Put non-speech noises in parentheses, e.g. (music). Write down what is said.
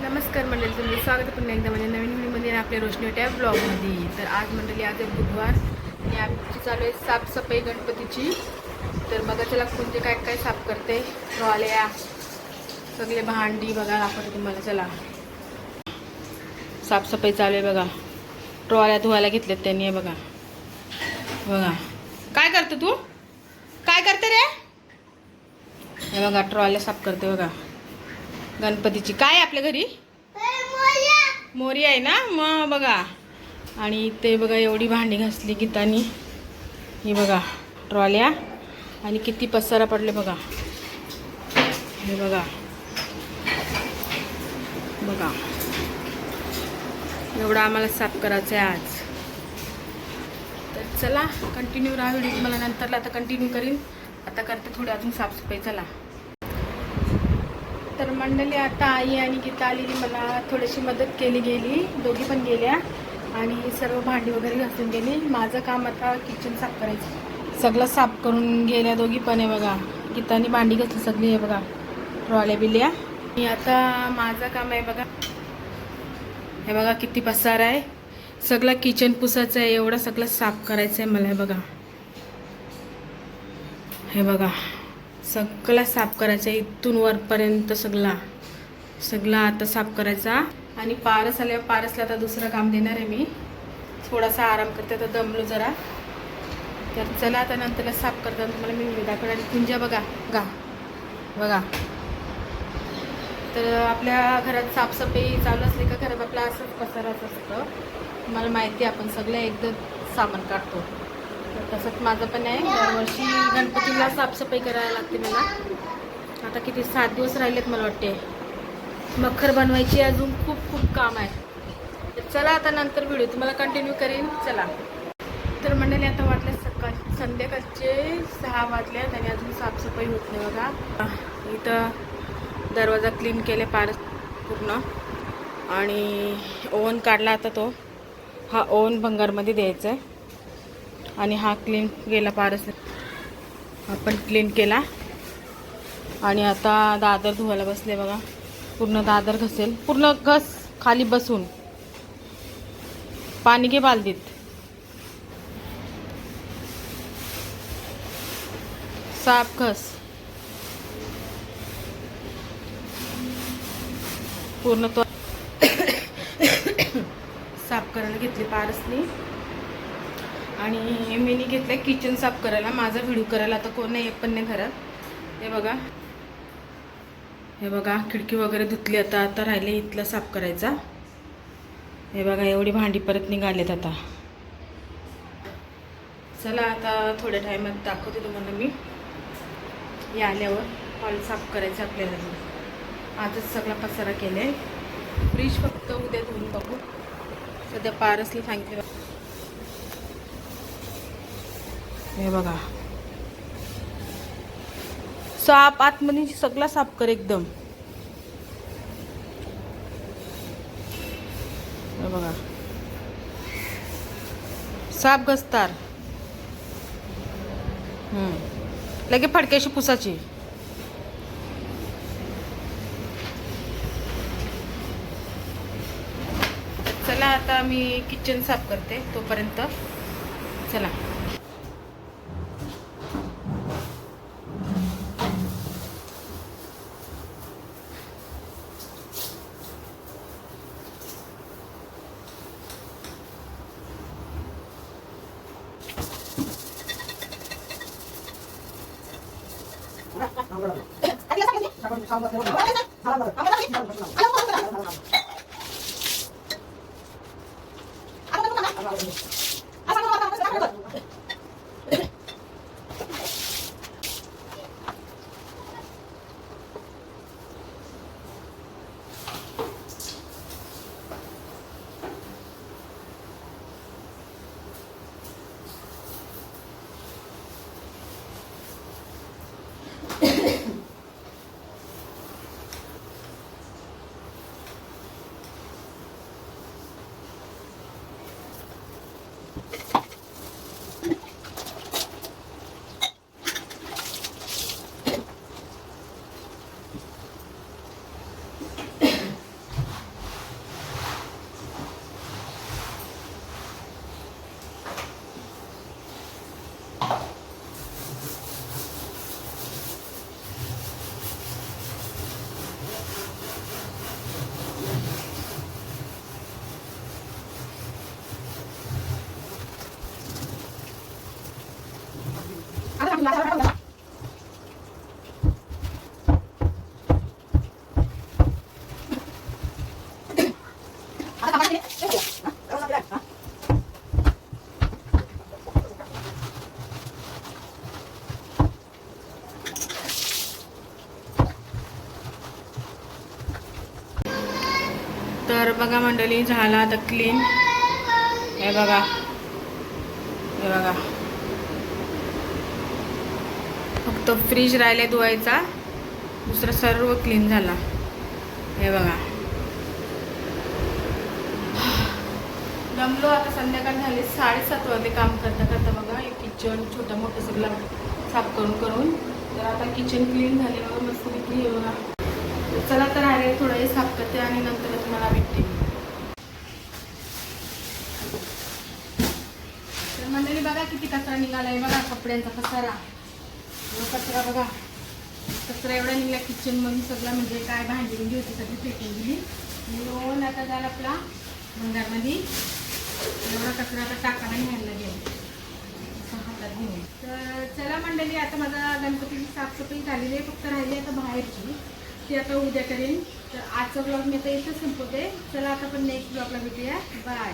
नमस्कार मंडळी तुमचं स्वागत पुन्हा एकदा म्हणजे नवीन व्हिडिओमध्ये आपल्या रोशनी होत्या ब्लॉगमध्ये. तर आज मंडळी आज आहे बुधवार आणि आमची चालू आहे साफसफाई गणपतीची. तर बघा चला कोणते काय काय साफ करते ट्रॉल्या सगळे भांडी बघा दाखवते तुम्हाला चला. साफसफाई चालू आहे बघा. ट्रॉल्या धुवायला घेतल्यात त्यांनी बघा. बघा. काय करतो तू? काय करते रे? हे बघा ट्रॉल्या साफ करते बघा. गणपतीची. काय आहे आपल्या घरी? मोरी आहे ना? मग बघा. आणि ते बघा एवढी भांडी घासली गीतानी. ही बघा ट्रॉल्या. आणि किती पसारा पडले बघा. हे बघा. बघा. एवढं आम्हाला साफ करायचं आहे आज. तर चला कंटिन्यू राहा व्हिडिओ. तुम्हाला नंतरला आता कंटिन्यू करीन. आता करते थोडी अजून साफसफाई. चला. तर मंडळी आता आई आणि गीता आलेली मला थोडीशी मदत केली गेली. दोघी पण गेल्या आणि सर्व भांडी वगैरे घासून गेली. माझं काम आता किचन साफ करायचं. सगळं साफ करून गेल्या दोघी पण आहे बघा. गीतानी भांडी घातली सगळी आहे बघा. ट्रॉल्या बिल्या. मी आता माझं काम आहे बघा. हे बघा किती पसार आहे. सगळं किचन पुसायचं आहे. एवढं सगळं साफ करायचं आहे मला हे बघा. हे बघा. सगळा साफ करायचा इथून वरपर्यंत सगळा. सगळा आता साफ करायचा. आणि पारस आल्यावर पारसला आता दुसरं काम देणार आहे मी. थोडासा आराम करते आता दमलो जरा. तर चला आता नंतरला साफ करताना तुम्हाला मी दाखवणार आणि कुंजा बघा गा बघा. तर आपल्या घरात साफसफाई चालू असली का घरात आपला असंच पसरायचं असतं. मला माहिती आहे आपण सगळं एकदम सामान काढतो. तसंच माझं पण आहे. दरवर्षी गणपतीला साफसफाई करायला लागते मला. आता किती सात दिवस राहिलेत मला वाटते. मखर बनवायची अजून खूप खूप काम आहे. तर चला आता नंतर व्हिडिओ तुम्हाला कंटिन्यू करीन. चला. तर मंडळी आता वाटलं सकाळ संध्याकाळचे सहा वाजले आणि अजून साफसफाई होत नाही बघा. इथं दरवाजा क्लीन केले पार पूर्ण. आणि ओव्हन काढला आता तो. हा ओव्हन भंगारमध्ये द्यायचा आहे आणि हा क्लीन केला पारस. आपण क्लीन केला. आणि आता दादर धुवायला बसले बघा. पूर्ण दादर घसेल. पूर्ण घस खाली बसून. पाणी घे बालदीत साफ घस. पूर्ण तो (coughs) साफ करायला घेतली पारसनी. आणि मी घेतलं किचन साफ करायला. माझा व्हिडिओ करायला आता कोण नाही पण नाही घरात. हे बघा. हे बघा खिडकी वगैरे धुतली आता. आता राहिले इथलं साफ करायचा. हे बघा एवढी भांडी परत निघालेत आता. चला आता थोड्या टायमात दाखवते तुम्हाला मी. या आल्यावर हॉल साफ करायचं आपल्याला. आजच सगळा पसारा केला आहे फ्रीज फक्त उद्या धुवून बघू. सध्या पारसला थँक्यू हे बघा. साप आतमध्ये सगळा साफ कर एकदम. हे बघा. साप गस्तार लगे फडक्याशी पुसाची चला आता मी किचन साफ करते तोपर्यंत. चला. খাওয়া तर बघा मंडळी झाला आता क्लीन हे बघा. हे बघा. फक्त फ्रीज राहिले धुवायचा. दुसरं सर्व क्लीन झाला. हे बघा. जमलो आता संध्याकाळ झाली. साडेसात वाजले काम करता करता बघा. एक किचन छोटं मोठं सगळं साफ करून करून तर आता किचन क्लीन झाले बघा मस्त हे बघा. चला तर आहे थोडं हे साफ करते आणि नंतर तुम्हाला भेटते तर मंडळी बघा किती कचरा निघालाय. बघा कपड्यांचा कचरा. कचरा बघा. कचरा एवढा निघाला किचन मधून सगळा म्हणजे काय भांडी दिली होती सगळी फेकून दिली. येऊन आता झाला आपला भंगारमध्ये. एवढा कचरा आता टाकायला न्यायला गेला हातात घेऊन. तर चला मंडळी आता माझा गणपतीची साफसफाई झालेली आहे. फक्त राहिली आता बाहेरची. ती आता उद्या करेन. तर आजचा ब्लॉग मी आता इथं संपवते. चला आता पण नेक्स्ट ब्लॉगला भेटूया. बाय